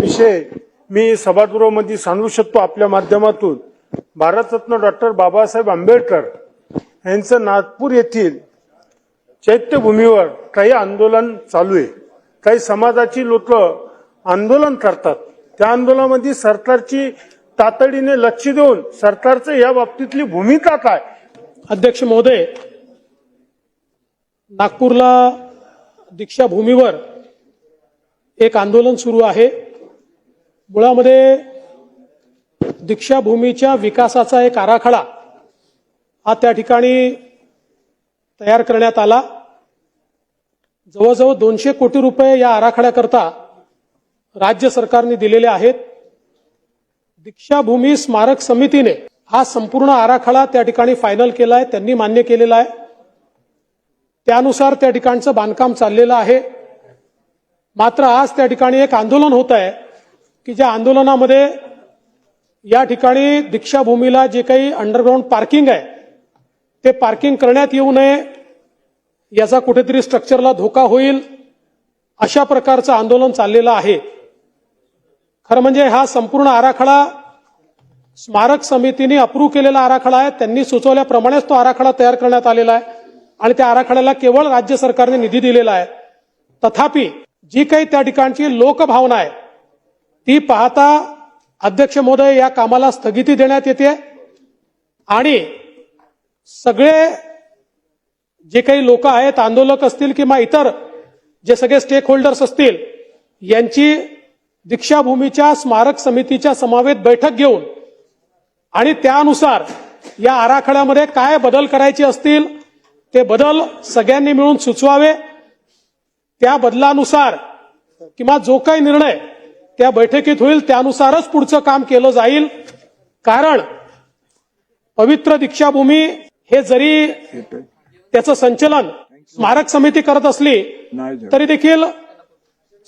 विषय मी सभागृहामध्ये सांगू शकतो आपल्या माध्यमातून. भारतरत्न डॉक्टर बाबासाहेब आंबेडकर यांचं नागपूर येथील चैत्यभूमीवर काही आंदोलन चालू आहे. काही समाजाची लोक आंदोलन करतात. त्या आंदोलनामध्ये सरकारची तातडीने लक्ष देऊन सरकारचं या बाबतीतली भूमिका काय? अध्यक्ष महोदय नागपूरला दीक्षाभूमीवर एक आंदोलन सुरू आहे. मुळामध्ये दीक्षाभूमीच्या विकासाचा एक आराखडा हा त्या ठिकाणी तयार करण्यात आला. जवळजवळ दोनशे कोटी रुपये या आराखड्याकरता राज्य सरकारने दिलेले आहेत. दीक्षाभूमी स्मारक समितीने हा संपूर्ण आराखडा त्या ठिकाणी फायनल केला आहे त्यांनी मान्य केलेला आहे. त्यानुसार त्या ठिकाणचं बांधकाम चाललेलं आहे. मात्र आज त्या ठिकाणी एक आंदोलन होत आहे की ज्या आंदोलनामध्ये या ठिकाणी दीक्षाभूमीला जे काही अंडरग्राऊंड पार्किंग आहे ते पार्किंग करण्यात येऊ नये याचा कुठेतरी स्ट्रक्चरला धोका होईल अशा प्रकारचं आंदोलन चाललेलं आहे. खरं म्हणजे हा संपूर्ण आराखडा स्मारक समितीने अप्रूव्ह केलेला आराखडा आहे त्यांनी सुचवल्याप्रमाणेच तो आराखडा तयार करण्यात आलेला आहे आणि त्या आराखड्याला केवळ राज्य सरकारने निधी दिलेला आहे. तथापि जी काही त्या ठिकाणची लोकभावना आहे ती पाहता अध्यक्ष महोदय या कामाला स्थगिती देण्यात येते. आणि सगळे जे काही लोक आहेत आंदोलक असतील किंवा इतर जे सगळे स्टेक होल्डर्स असतील यांची दीक्षाभूमीच्या स्मारक समितीच्या समावेत बैठक घेऊन आणि त्यानुसार या आराखड्यामध्ये काय बदल करायचे असतील ते बदल सगळ्यांनी मिळून सुचवावे. त्या बदलानुसार किंवा जो काही निर्णय त्या बैठकीत होईल त्यानुसारच पुढचं काम केलं जाईल. कारण पवित्र दीक्षाभूमी हे जरी त्याचं संचलन स्मारक समिती करत असली तरी देखील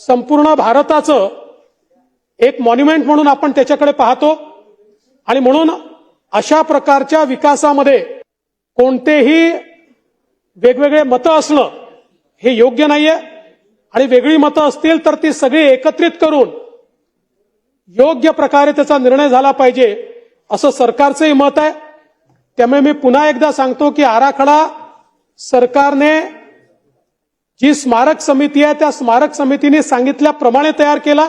संपूर्ण भारताचं एक मॉन्युमेंट म्हणून आपण त्याच्याकडे पाहतो. आणि म्हणून अशा प्रकारच्या विकासामध्ये कोणतेही वेगवेगळे मतं असणं हे योग्य नाहीये. आणि वेगळी मतं असतील तर ती सगळी एकत्रित करून योग्य प्रकारे त्याचा निर्णय झाला पाहिजे असं सरकारचंही मत आहे. त्यामुळे मी पुन्हा एकदा सांगतो की आराखडा सरकारने जी स्मारक समिती आहे त्या स्मारक समितीने सांगितल्याप्रमाणे तयार केला.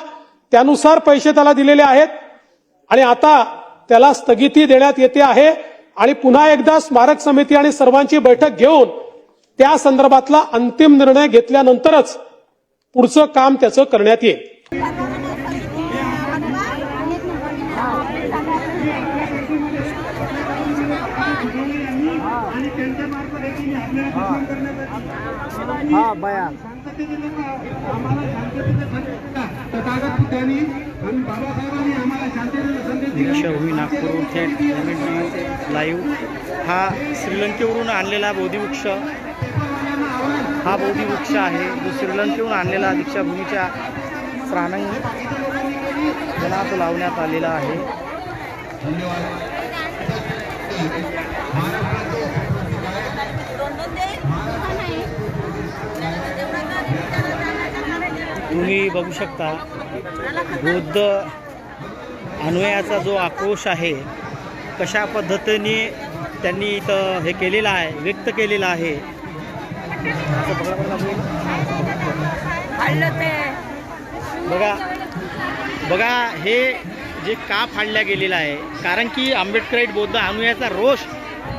त्यानुसार पैसे त्याला दिलेले आहेत. आणि आता त्याला स्थगिती देण्यात येते आहे. आणि पुन्हा एकदा स्मारक समिती आणि सर्वांची बैठक घेऊन त्या संदर्भातला अंतिम निर्णय घेतल्यानंतरच पुढचं काम त्याचं करण्यात येईल. हा बया. दीक्षाभूमी नागपूर थेट लाईव्ह हा श्रीलंकेवरून आणलेला बोधिवृक्ष. हा बोधिवृक्ष आहे. जो श्रीलंकेवरून आणलेला दीक्षाभूमीच्या प्रांगणात लावण्यात आलेला आहे. तुम्ही बघू शकता बौद्ध अन्वयाचा जो आक्रोश आहे कशा पद्धतीने त्यांनी इथं हे केलेलं आहे व्यक्त केलेलं आहे. बघा बघा हे जे का फाडल्या गेलेलं आहे कारण की आंबेडकराईट बौद्ध अनुयाचा रोष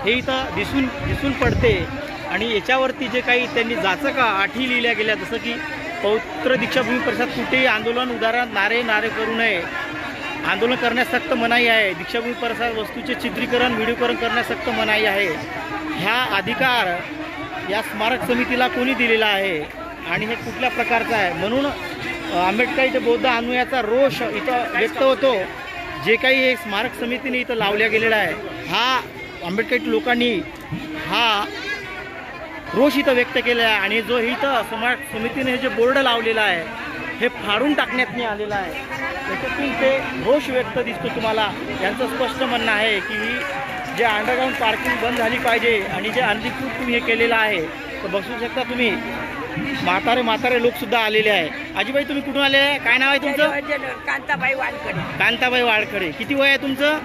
हे इथं दिसून दिसून पडते. आणि याच्यावरती जे काही त्यांनी जाचका आठी लिहिल्या गेल्या जसं की पौत्र दीक्षाभूमी परिषद कुठेही आंदोलन उदाहरण नारे नारे करू नये. आंदोलन करण्यास सक्त मनाई आहे. दीक्षाभूमी परिसरात वस्तूचे चित्रीकरण व्हिडिओकरण करण्यास सक्त मनाई आहे. ह्या अधिकार या स्मारक समितीला कोणी दिलेला आहे? आणि हे कुठल्या प्रकारचं आहे? म्हणून आंबेडकर इथं बौद्ध अनुयाचा रोष इथं व्यक्त होतो. जे काही हे स्मारक समितीने इथं लावल्या गेलेला आहे हा आंबेडकर लोकांनी हा रोष इथं व्यक्त केला आहे आणि जो इथं स्मारक समितीने हे जे बोर्ड लावलेला आहे हे फाडून टाकण्यात आलेला आहे. त्याच्यातून ते रोष व्यक्त दिसतो तुम्हाला. यांचं स्पष्ट म्हणणं आहे की ही जे अंडरग्राऊंड पार्किंग बंद झाली पाहिजे आणि जे अनधिकृत तुम्ही हे केलेलं आहे तर बसू शकता तुम्ही. म्हातारे म्हातारे लोक सुद्धा आलेले आहे. आजीबाई तुम्ही कुठून आले? आहे काय नाव आहे तुमचं? कांताबाई वानकडे कांताबाई वाळखडे किती वय आहे तुमचं?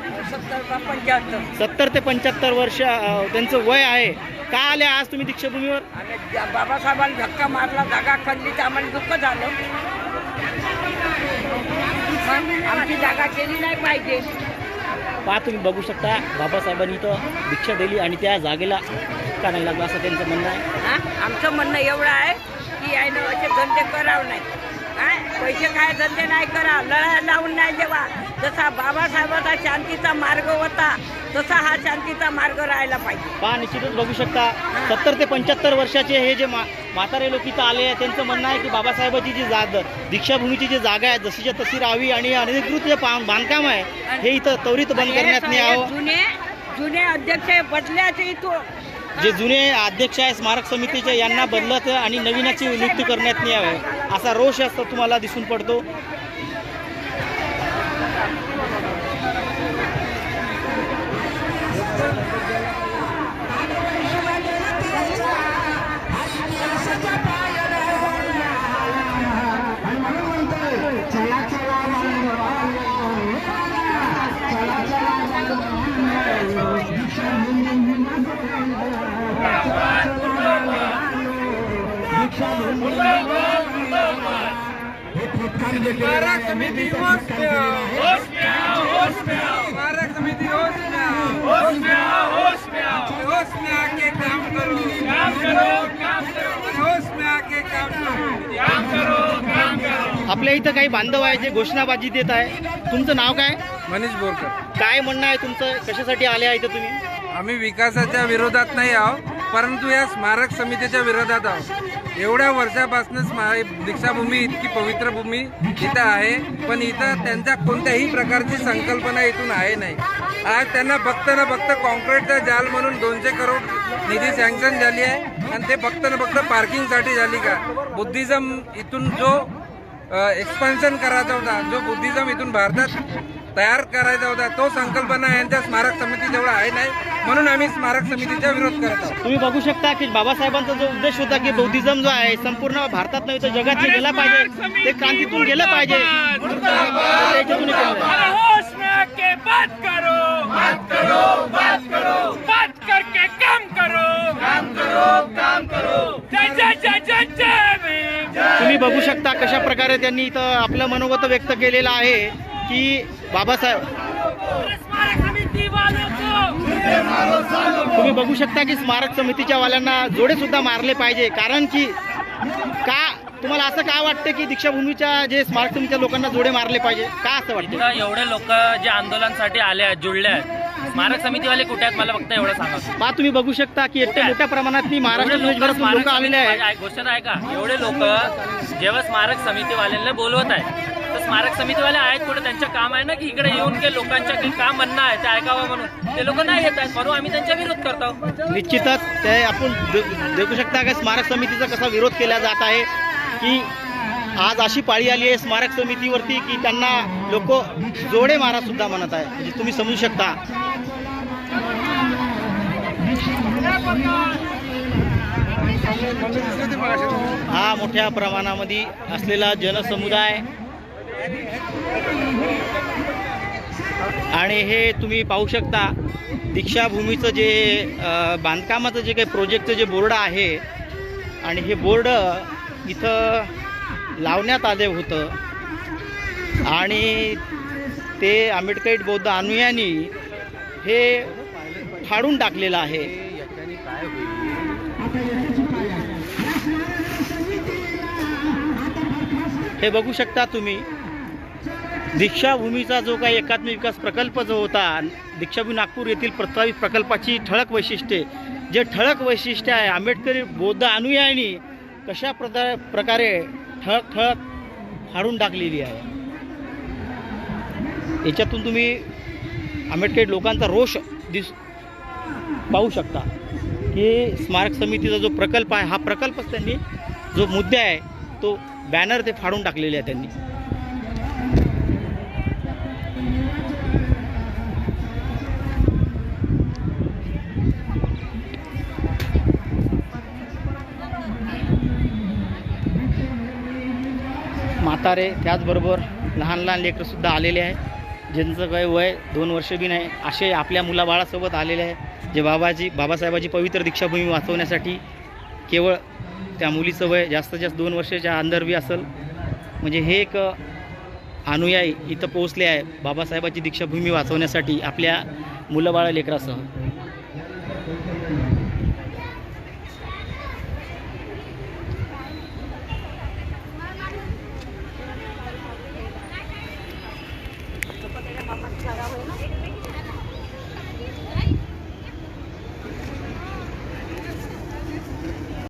पंच्याहत्तर. सत्तर ते पंच्याहत्तर वर्ष अं, त्यांचं वय आहे. का आले आज तुम्ही दीक्षाभूमीवर? आणि ज्या बाबासाहेबांनी धक्का मारला जागा खणली तर आम्हाला दुःख झालं. आमची जागा केली नाही पाहिजे. पहा तुम्ही बघू शकता बाबासाहेबांनी इथं दीक्षा दिली आणि त्या जागेला का नाही लागला असं त्यांचं म्हणणं आहे? आमचं म्हणणं एवढं आहे की यानं असे धंदे करावं नाही. काय पैसे काय धंदे नाही करा लढाई लावून नाही देवा. जसा बाबासाहेबाचा शांतीचा मार्ग होता तसा हा शांतीचा मार्ग राहायला पाहिजे. पहा निश्चितच बघू शकता सत्तर ते पंच्याहत्तर वर्षाचे हे जे मा म्हातारे लोक इथं आले त्यांचं म्हणणं आहे की बाबासाहेबाची जी जा दीक्षाभूमीची जी जागा आहे जशीच्या तशी राहावी आणि अनधिकृत जे बांधकाम आहे हे इथं त्वरित बंद करण्यात यावं. जुने जुने अध्यक्ष बदल्याचे इथं जे जुने अध्यक्ष आहे स्मारक समितीचे यांना बदलत आणि नवीनाची नियुक्ती करण्यात यावे. असा रोष असतो तुम्हाला दिसून पडतो. स्मारक समिती होश में आओ। होश में आओ। होश में आओ स्मारक समिति होश में आओ। होश में आओ होश में आओ। होश में आके काम करो। काम करो काम करो। होश में आके काम करो। काम करो काम करो। आपल्या इथं काही बांधव आहे जे घोषणाबाजी देत आहे तुमचं नाव काय? मनीष बोरकर. काय म्हणणं आहे तुमचं? कशासाठी आले आहे इथं तुम्ही? आम्ही विकासाच्या विरोधात नाही आहो परंतु या स्मारक समितीच्या विरोधात आहोत. एवढ्या वर्षापासूनच माझी दीक्षाभूमी इतकी पवित्र भूमी इथं आहे. पण इथं त्यांच्या कोणत्याही प्रकारची संकल्पना इथून आहे नाही. आज त्यांना फक्त ना फक्त कॉन्क्रीटचा जाल म्हणून दोनशे करोड निधी सँक्शन झाली आहे. आणि ते फक्त ना फक्त पार्किंगसाठी झाली का? बुद्धिझम इथून जो एक्सपान्शन करायचा होता जो बुद्धिझम इथून भारतात तयार करायचा होता. तो संकल्पना यांच्या स्मारक समिती जवळ आहे नाही म्हणून आम्ही स्मारक समितीचा विरोध करत आहोत. तुम्ही बघू शकता की बाबासाहेबांचा जो उद्देश होता की बौद्धिझम जो आहे संपूर्ण भारतात नाही तर जगात गेला पाहिजे. ते क्रांतीतून गेलं पाहिजे. तर याच्यातून केलं आहे. होश में आके बात करो! बात करो बात करो! बात करके काम करो! काम करो काम करो! जय जय जय जय जय भीम! तुम्ही बघू शकता कशा प्रकारे त्यांनी इथं आपलं मनोगत व्यक्त केलेलं आहे. की बाबासाहेब तुम्ही बघू शकता की स्मारक समितीच्या वाल्यांना जोडे सुद्धा मारले पाहिजे. कारण की का तुम्हाला असं का वाटतं की दीक्षाभूमीच्या जे स्मारक समितीच्या लोकांना जोडे मारले पाहिजे? का असं वाटतं? एवढे लोक जे आंदोलनासाठी आले आहेत जुळले आहेत. स्मारक समितीवाले कुठे आहेत? मला फक्त एवढं सांगा. पहा तुम्ही बघू शकता की इतक्या मोठ्या प्रमाणात महाराष्ट्र एवढे लोक आलेले ऐक- गोष्ट आहे का एवढे लोक जेव्हा स्मारक समितीवाल्यांना बोलवत आहेत तर स्मारक समितीवाले आहेत कुठे त्यांचं काम आहे ना की इकडे येऊन के लोकांच्या काही काम म्हणणं आहे ते ऐकावं म्हणून. ते लोक नाही येत आहेत म्हणून आम्ही त्यांचा विरोध करतो. निश्चितच ते आपण देखू शकता का स्मारक समितीचा कसा विरोध केला जात आहे की आज अशी पाळी आली आहे स्मारक समितीवरती की त्यांना लोक जोडे मारा सुद्धा म्हणत आहे म्हणजे तुम्ही समजू शकता. हा मोठ्या प्रमाणामध्ये असलेला जनसमुदाय आणि हे तुम्ही पाहू शकता दीक्षाभूमीचं जे बांधकामाचं जे काही प्रोजेक्टचं जे बोर्ड आहे आणि हे बोर्ड इथं लावण्यात आले होतं. आणि ते आंबेडकरी बौद्ध अनुयायांनी हे फाडून टाकलेलं आहे. हे बघू शकता तुम्ही. दीक्षाभूमीचा जो काही एकात्मिक विकास प्रकल्प जो होता दीक्षाभूमी नागपूर येथील प्रस्तावित प्रकल्पाची ठळक वैशिष्ट्ये. जे ठळक वैशिष्ट्य आहे आंबेडकरी बौद्ध अनुयायांनी कशा प्रदा प्रकारे ठळक ठळक फाडून टाकलेली आहे? याच्यातून तुम्ही आंबेडकरी लोकांचा रोष दिस पाहू शकता की स्मारक समितीचा जो प्रकल्प आहे हा प्रकल्पच त्यांनी जो मुद्दा आहे तो बॅनर ते फाडून टाकलेले आहे त्यांनी. म्हातारे त्याचबरोबर लहान लहान लेकरंसुद्धा आलेले आहे. ज्यांचं काही वय दोन वर्ष बी नाही असे आपल्या मुलाबाळासोबत आलेले आहे. जे बाबाजी बाबासाहेबाची पवित्र दीक्षाभूमी वाचवण्यासाठी केवळ त्या मुलीचं वय जास्तीत जास्त दोन वर्षाच्या अंदर बी असेल. म्हणजे हे एक अनुयायी इथं पोहोचले आहे बाबासाहेबाची दीक्षाभूमी वाचवण्यासाठी आपल्या मुलंबाळा लेकरासह.